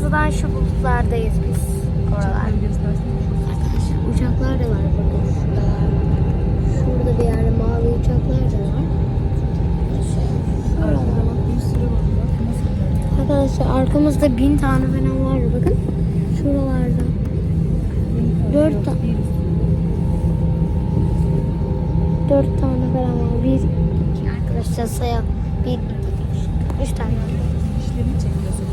Şuradan şu bulutlardayız biz. Oralar. Arkadaşlar uçaklar da var bakın şurada. Şurada bir yerde mavi uçaklar da var. Şuralar. Arkadaşlar arkamızda bin tane falan var bakın. Şuralarda. Dört tane. Dört tane falan var. Bir, iki arkadaşlar sayalım. Bir, iki, üç. Üç tane var. Dişlerini çekiyor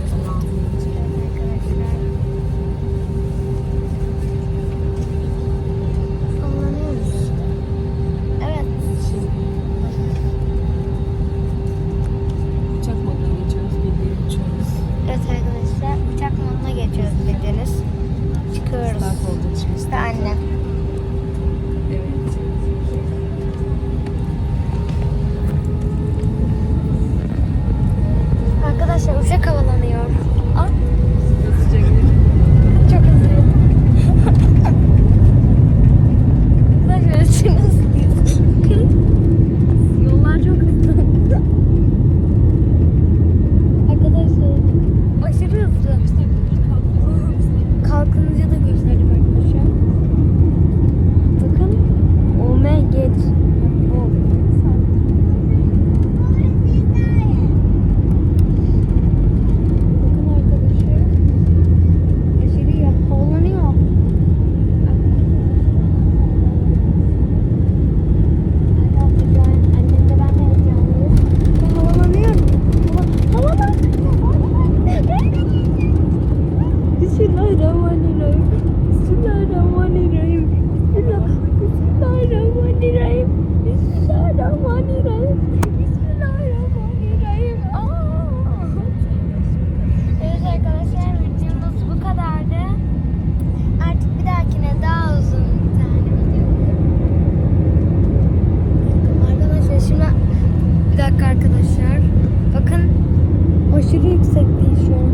Basta na. dakika arkadaşlar. Bakın aşırı yüksek değil şu an.